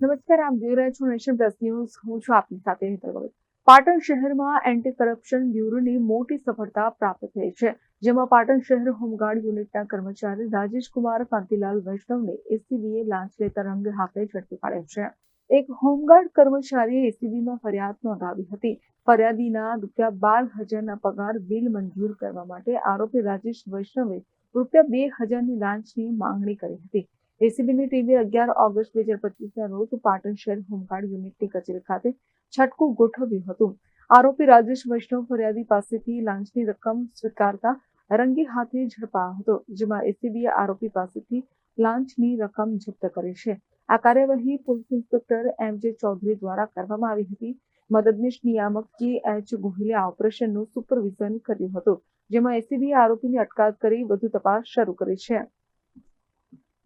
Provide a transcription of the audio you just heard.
નમસ્કાર, આપ જોઈ રહ્યા છો નેશન પ્લસ ન્યૂઝ. હું છું આપની સાથે હેતલ ગોવિંદ. પાટણ શહેરમાં એન્ટી કરપ્શન બ્યુરોની મોટી સફળતા પ્રાપ્ત થઈ છે. જેમાં પાટણ શહેર હોમગાર્ડ યુનિટના કર્મચારી રાજેશ કુમાર, કાંતિલાલ વૈષ્ણવને એસીબીએ લાંચ લેતા રંગે હાથે ઝડપી પાડ્યો છે. એક હોમગાર્ડ કર્મચારીએ એસીબીમાં ફરિયાદ નોંધાવી હતી. ફરિયાદીના રૂપિયા બાર હજારના પગાર બિલ મંજૂર કરવા માટે આરોપી રાજેશ વૈષ્ણવે રૂપિયા બે હજારની લાંચની માંગણી કરી હતી. એસીબીની ટીમે અગિયાર ઓગસ્ટ બે હજાર પચીસના રોજ પાટણ શહેર હોમગાર્ડ યુનિટની કચેરી ખાતે છટકું ગોઠવ્યું હતું. આરોપી રાજેશ વૈષ્ણવ ફરિયાદી પાસેથી લાંચની રકમ સ્વીકારતા રંગે હાથે ઝડપાયો હતો, જેમાં એસીબીએ આરોપી પાસેથી લાંચની રકમ જપ્ત કરી છે. આ કાર્યવાહી પોલીસ ઇન્સ્પેક્ટર એમ જે ચૌધરી દ્વારા કરવામાં આવી હતી. મદદનીશ નિયામક કે એચ ગોહિલે આ ઓપરેશનનું સુપરવિઝન કર્યું હતું, જેમાં એસીબીએ આરોપીની અટકાયત કરી વધુ તપાસ શરૂ કરી છે.